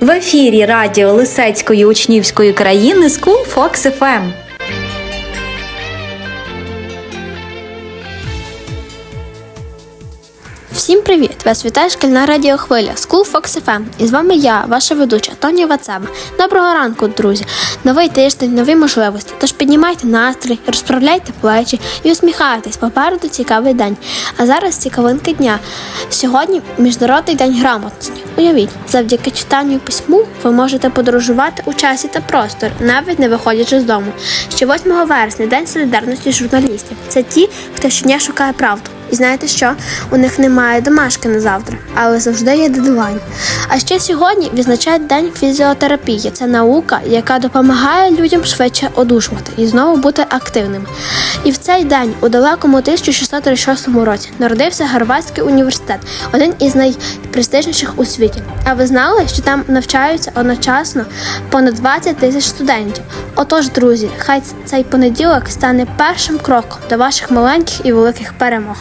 В ефірі радіо Лисецької учнівської країни School Fox FM. Всім привіт! Вас вітає шкільна радіохвиля School Fox FM. І з вами я, ваша ведуча Тоня Вацеба. Доброго ранку, друзі! Новий тиждень, нові можливості. Тож піднімайте настрій, розправляйте плечі і усміхайтесь. Попереду цікавий день. А зараз цікавинки дня. Сьогодні Міжнародний день грамотності. Уявіть, завдяки читанню письму ви можете подорожувати у часі та простор, навіть не виходячи з дому. Ще 8 вересня День солідарності журналістів. Це ті, хто щодня шукає правду. І знаєте що? У них немає домашки на завтра, але завжди є дедлайн. А ще сьогодні відзначають День фізіотерапії. Це наука, яка допомагає людям швидше одужувати і знову бути активними. І в цей день, у далекому 1636 році, народився Гарвардський університет, один із найпрестижніших у світі. А ви знали, що там навчаються одночасно понад 20 тисяч студентів? Отож, друзі, хай цей понеділок стане першим кроком до ваших маленьких і великих перемог.